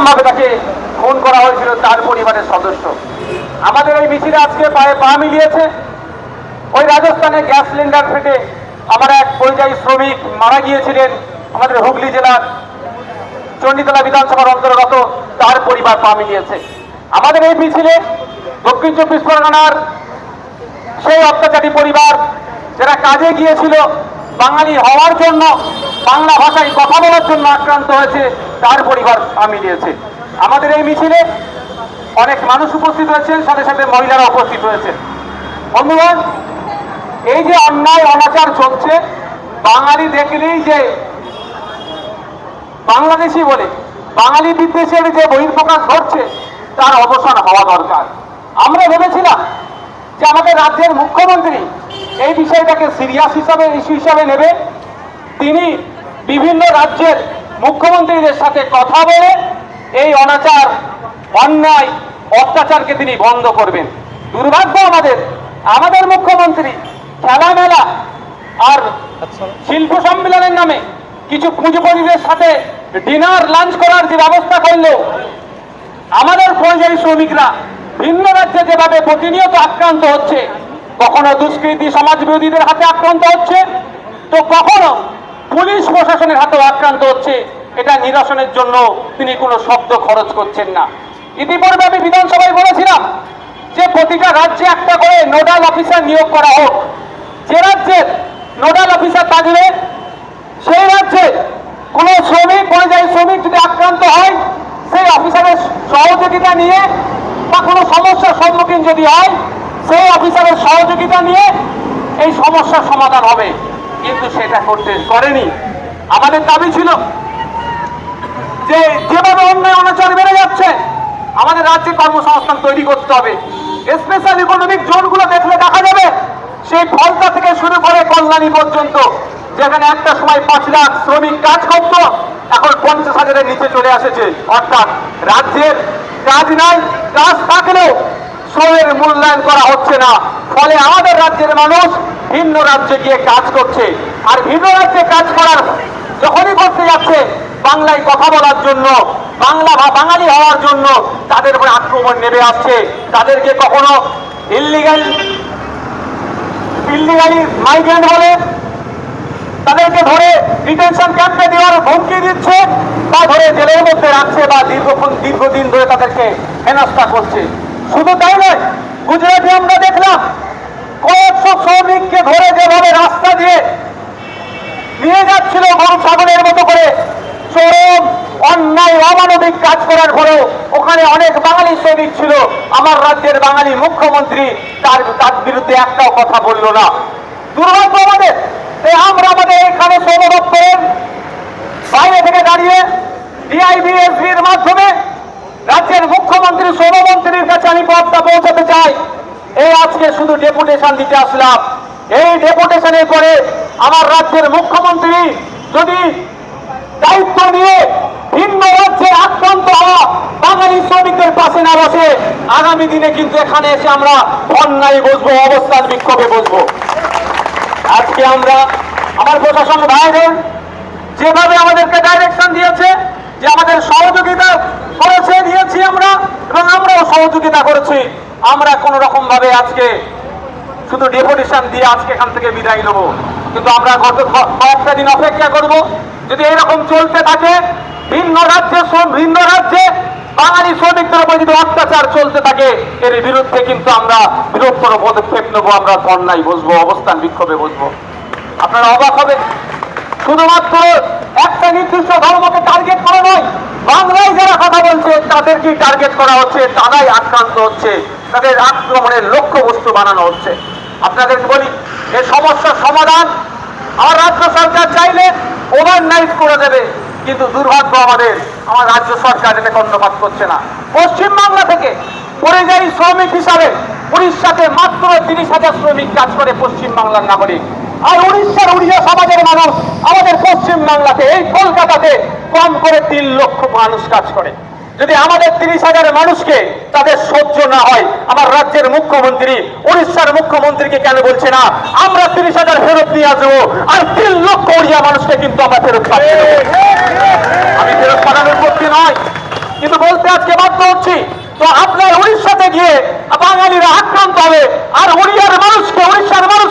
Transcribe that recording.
নির্মম ভাবে তাকে খুন করা হয়েছিল তার পরিবারের সদস্য। আমাদের এই মিছিলে আজকে পায়ে পা মিলিয়েছে। ওই রাজস্থানে গ্যাস সিলিন্ডার ফেটে আমার এক পরিযায়ী শ্রমিক মারা গিয়েছিলেন আমাদের হুগলি জেলার চণ্ডীতলা বিধানসভার অন্তর্গত, তার পরিবার পা মিলিয়েছে। আমাদের এই মিছিলে দক্ষিণ চব্বিশ পরগনার সেই অত্যাচারী পরিবার যারা কাজে গিয়েছিল, বাঙালি হওয়ার জন্য, বাংলা ভাষায় কথা বলার জন্য আক্রান্ত হয়েছে তার পরিবার পা মিলিয়েছে আমাদের এই মিছিলে অনেক মানুষ উপস্থিত হয়েছেন, সাথে সাথে মহিলারা উপস্থিত হয়েছে বন্ধুগণ, এই যে অন্যায়, অনাচার চলছে, বাঙালি দেখলেই যে বাংলাদেশি বলে, বাঙালি বিদ্বেষের যে বহির্প্রকাশ ঘটছে, তার অবসান হওয়া দরকার। আমরা ভেবেছিলাম যে আমাদের রাজ্যের মুখ্যমন্ত্রী এই বিষয়টাকে সিরিয়াস হিসাবে ইস্যু হিসাবে নেবে। তিনি বিভিন্ন রাজ্যের মুখ্যমন্ত্রীদের সাথে কথা বলে এই অনাচার, অন্যায়, অত্যাচারকে তিনি বন্ধ করবেন। দুর্ভাগ্য আমাদের আমাদের মুখ্যমন্ত্রী খেলামেলা আর শিল্প সম্মেলনের নামে কিছু পুঁজিপতিদের সাথে ডিনার, লাঞ্চ করার যে ব্যবস্থা করল আমাদের পরিযায়ী শ্রমিকরা ভিন্ন রাজ্যে যেভাবে প্রতিনিয়ত আক্রান্ত হচ্ছে, কখনো দুষ্কৃতী সমাজ বিরোধীদের হাতে আক্রান্ত হচ্ছে, তো কখনো পুলিশ প্রশাসনের হাতেও আক্রান্ত হচ্ছে। এটা নিরসনের জন্য তিনি কোনো শব্দ খরচ করছেন না। ইতিপূর্বে আমি বিধানসভায় বলেছিলাম যে প্রতিটা রাজ্যে একটা করে নোডাল অফিসার নিয়োগ করা হোক। যে রাজ্যের নোডাল অফিসার থাকলে সেই রাজ্যে কোনো শ্রমিক, পরিযায়ী শ্রমিক যদি আক্রান্ত হয়, সেই অফিসারের সহযোগিতা নিয়ে বা কোনো সমস্যার সম্মুখীন যদি হয়, সেই অফিসারের সহযোগিতা নিয়ে এই সমস্যার সমাধান হবে। কিন্তু সেটা করতে করেনি। আমাদের দাবি ছিল যে যেভাবে অন্যায় অনাচার বেড়ে যাচ্ছে, আমাদের রাজ্যে কর্মসংস্থান তৈরি করতে হবে। স্পেশাল ইকোনমিক জোনগুলো দেখলে দেখা যাবে, সেই ফলতা থেকে শুরু করে কল্যাণী পর্যন্ত, যেখানে একটা সময় পাঁচ লাখ শ্রমিক কাজ করত, এখন পঞ্চাশ হাজারের নিচে চলে আসেছে অর্থাৎ রাজ্যের কাজ নাই, কাজ থাকলেও শ্রমের মূল্যায়ন করা হচ্ছে না। ফলে আমাদের রাজ্যের মানুষ ভিন্ন রাজ্যে গিয়ে কাজ করছে। আর ভিন্ন রাজ্যে কাজ করার যখনই করতে যাচ্ছে বাংলায় কথা বলার জন্য, বাংলা বাঙালি হওয়ার জন্য তাদের উপরে আক্রমণ নেমে আসছে। তাদেরকে কখনো ইল্লিগাল ইল্লিগালি মাইগ্রেন্ট বলে তাদেরকে ধরে ডিটেনশন ক্যাম্পে দেওয়ার হুমকি দিচ্ছে বা ধরে জেলের মধ্যে রাখছে বা দীর্ঘক্ষণ দীর্ঘদিন ধরে তাদেরকে হেনস্থা করছে। শুধু তাই নয়, গুজরাটে আমরা দেখলাম কয়েকশো শ্রমিককে ধরে যেভাবে রাস্তা দিয়ে নিয়ে যাচ্ছিল গরু ছাগলের মতো করে চরম অন্যায় অমানবিক কাজ করার পরেও ওখানে অনেক বাঙালি শ্রমিক ছিল। আমার রাজ্যের বাঙালি মুখ্যমন্ত্রী তার তার বিরুদ্ধে একটাও কথা বলল না। দুর্ভাগ্য আমাদের আমরা আমাদের এখানে সৌরভ করেন, বাইরে থেকে দাঁড়িয়ে ডিআইবিএসবির মাধ্যমে রাজ্যের মুখ্যমন্ত্রী শ্রমমন্ত্রীর কাছে আমি বার্তা পৌঁছাতে চাই। এই আজকে শুধু ডেপুটেশন দিতে আসলাম। এই ডেপুটেশনের পরে আমার রাজ্যের মুখ্যমন্ত্রী যদি দায়িত্ব নিয়ে ভিন্ন রাজ্যে আক্রান্ত হওয়া বাঙালি শ্রমিকদের পাশে না বসে আগামী দিনে কিন্তু এখানে এসে আমরা অন্যায় বসবো, অবস্থান বিক্ষোভে বসবো। আজকে আমরা আমার প্রশাসন ভাইদের যেভাবে আমাদেরকে ডাইরেকশন দিয়েছে, যে আমাদের সহযোগিতা করেছে দিয়েছি আমরা এবং আমরাও সহযোগিতা করেছি। আমরা কোন রকম ভাবে আজকে শুধু ডেপুটেশন দিয়ে আজকে এখান থেকে বিদায় নেব। কিন্তু আমরা গত কয়েকটা দিন অপেক্ষা করব। যদি এরকম চলতে থাকে, ভিন্ন রাজ্যে ভিন্ন রাজ্যে বাঙালি শ্রমিকদের উপর যদি অত্যাচার চলতে থাকে, এর বিরুদ্ধে কিন্তু আমরা বৃহত্তর পদক্ষেপ নেব, আমরা ধর্নায় বসবো, অবস্থান বিক্ষোভে বসবো। আপনারা অবাক হবে শুধুমাত্র একটা নির্দিষ্ট ধর্মকে টার্গেট করা নয়, বাংলায় যারা কথা বলছে, তাদেরকেই টার্গেট করা হচ্ছে, তারাই আক্রান্ত হচ্ছে, তাদের আক্রমণের লক্ষ্যবস্তু বানানো হচ্ছে। আপনাদেরকে বলি এই সমস্যার সমাধান আমার রাজ্য সরকার চাইলে ওভারনাইট করে দেবে, কিন্তু দুর্ভাগ্য আমাদের, আমার রাজ্য সরকার এটা কর্ণপাত করছে না। পশ্চিমবাংলা থেকে পরিযায়ী শ্রমিক হিসাবে, উড়িষ্যাতে মাত্র তিরিশ হাজার শ্রমিক কাজ করে পশ্চিমবাংলার নাগরিক। আর উড়িষ্যার উড়িয়া সমাজের মানুষ আমাদের পশ্চিমবাংলাতে, এই কলকাতাতে কম করে তিন লক্ষ মানুষ কাজ করে। যদি আমাদের তিরিশ হাজার মানুষকে তাদের সহ্য না হয়, আমার রাজ্যের মুখ্যমন্ত্রী, উড়িষ্যার মুখ্যমন্ত্রীকে কেন বলছে না? আমরা তিরিশ হাজার ফেরত নিয়ে আসব, আর তিন লক্ষ উড়িয়া মানুষকে কিন্তু আমরা ফেরত পাচ্ছি আমি ফেরত পাঠানোর পক্ষে নয়, কিন্তু বলতে আজকে বাধ্য হচ্ছি। তো আপনার উড়িষ্যাতে গিয়ে বাঙালিরা আক্রান্ত হবে, আর উড়িয়ার মানুষকে, উড়িষ্যার মানুষকে